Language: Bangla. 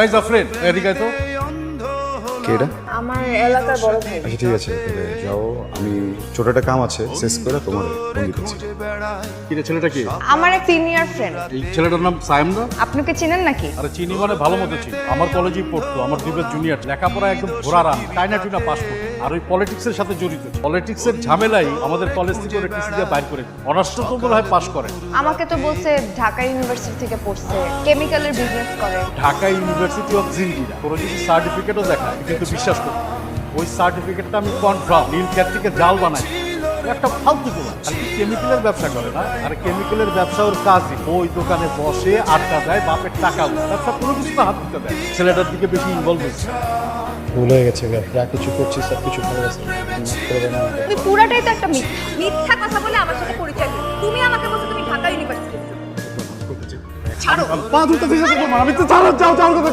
এই জাফরিন এদিকে আয় তো। কে এটা আমার এলাকার বড় ভাই। আচ্ছা ঠিক আছে যাও। আমি ছোট একটা কাম আছে শেষ করে তোমার ফোন কি রে ছেলেটা কি? আমার এক সিনিয়র ফ্রেন্ড এই ছেলেটার নাম সায়েম না আপনি কি চিনেন নাকি? আরে চিনি মানে ভালো মতো চিনি। আমার কলেজেই পড়তো আমার দুটো জুনিয়র লেখাপড়া একদম ঘোরা রান টাইনা টুনা পাস করতো আর ওই পলিটিক্সের সাথে জড়িত। পলিটিক্সের ঝামেলাই আমাদের কলেজ থেকে ওরা টিসি দিয়ে বাইর করে অনার্স তো মনে হয় পাস করে আমাকে তো বলছে ঢাকা ইউনিভার্সিটি থেকে পড়ছে কেমিক্যালের বিজনেস করে। ঢাকা ইউনিভার্সিটি অফ জিন্দিরা তোর যদি সার্টিফিকেটও দেখায় কিন্তু বিশ্বাস কর ওই সার্টিফিকেটটা আমি কনফার্ম নীল থেকে জাল বানাই। একটা ফালতু গোলা আর কি কেমিক্যালের ব্যবসা করে না? আর কেমিক্যালের ব্যবসা ওর কাজই। ওই দোকানে বসে আড্ডা দেয় বাপের টাকা। ব্যবসা কোনো কিছু হাত দিতে দেয় ছেলেটার দিকে বেশি ইনভলভ হয়েছে ভুল হয়ে গেছে যা কিছু করছি সব কিছু ভালো আছে তুমি পুরাটাই তো একটা মিথ্যা। মিথ্যা কথা বলে আমার সাথে পরিচয় তুমি আমাকে বলছো তুমি ঢাকা ইউনিভার্সিটি ছাড়ো। পা ধুতে দিয়েছে আমি তো ছাড়ো যাও যাও কথা